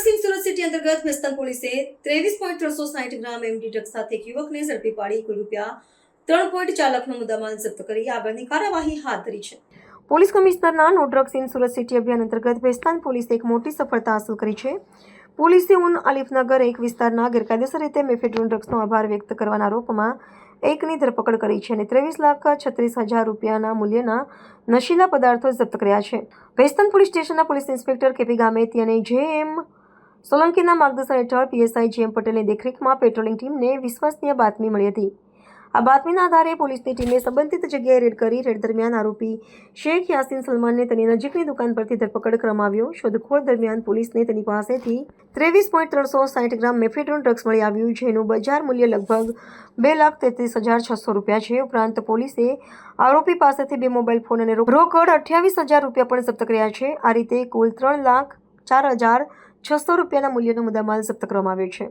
City અંતર્ગત મેસ્તન પોલીસે ત્રેવીસ પોઈન્ટ ત્રણસો સાઠ ગ્રામ એમડી ડ્રગ્સ સાથે એક યુવકને ઝડપી પાડી કુલ રૂપિયા ત્રણ પોઈન્ટ ચાર લાખનો મુદ્દામાલ જપ્ત કરી. આગળની કાર્યવાહી હાથ ધરી છે. પોલીસ કમિશનરના નો ડ્રગ્સ ઇન સુરત સિટી અભિયાન અંતર્ગત વેસ્તાન પોલીસે એક મોટી સફળતા હાંસલ કરી છે. પોલીસે ઉન આલિફનગર એક વિસ્તારના ગેરકાયદેસર રીતે મેફેડ્રોન ડ્રગ્સનો આભાર વ્યક્ત કરવાના આરોપમાં એકની ધરપકડ કરી છે અને ત્રેવીસ લાખ છત્રીસ હજાર રૂપિયાના મૂલ્યના નશીલા પદાર્થો જપ્ત કર્યા છે. વેસ્ટર્ન પોલીસ સ્ટેશનના પોલીસ ઇન્સ્પેક્ટર કેપી ગામેતી અને જે એમ સોલંકીના માર્ગદર્શન હેઠળ પીએસઆઈ જીએમ પટેલની દેખરેખમાં પેટ્રોલિંગ ટીમને વિશ્વસનીય બાતમી મળી હતી. આ બાતમીના આધારે પોલીસની ટીમે સંબંધિત જગ્યાએ રેડ કરી, રેડ દરમિયાન આરોપી શેખ યાસીન સલમાનને તેની નજીકની દુકાન પરથી ધરપકડ કરવામાં આવ્યો. શોધખોળ દરમિયાન પોલીસને તેની પાસેથી ત્રેવીસ પોઈન્ટ ત્રણસો સાઠ ગ્રામ મેફેડ્રોન ડ્રગ્સ મળી આવ્યું, જેનું બજાર મૂલ્ય લગભગ બે લાખ તેત્રીસ હજાર છસો રૂપિયા છે. ઉપરાંત પોલીસે આરોપી પાસેથી બે મોબાઈલ ફોન અને રોકડ અઠ્યાવીસ હજાર રૂપિયા પણ જપ્ત કર્યા છે. આ રીતે કુલ ત્રણ લાખ ચાર હજાર છસો રૂપિયાના મૂલ્યનો મુદ્દામાલ જપ્ત કરવામાં આવ્યો છે.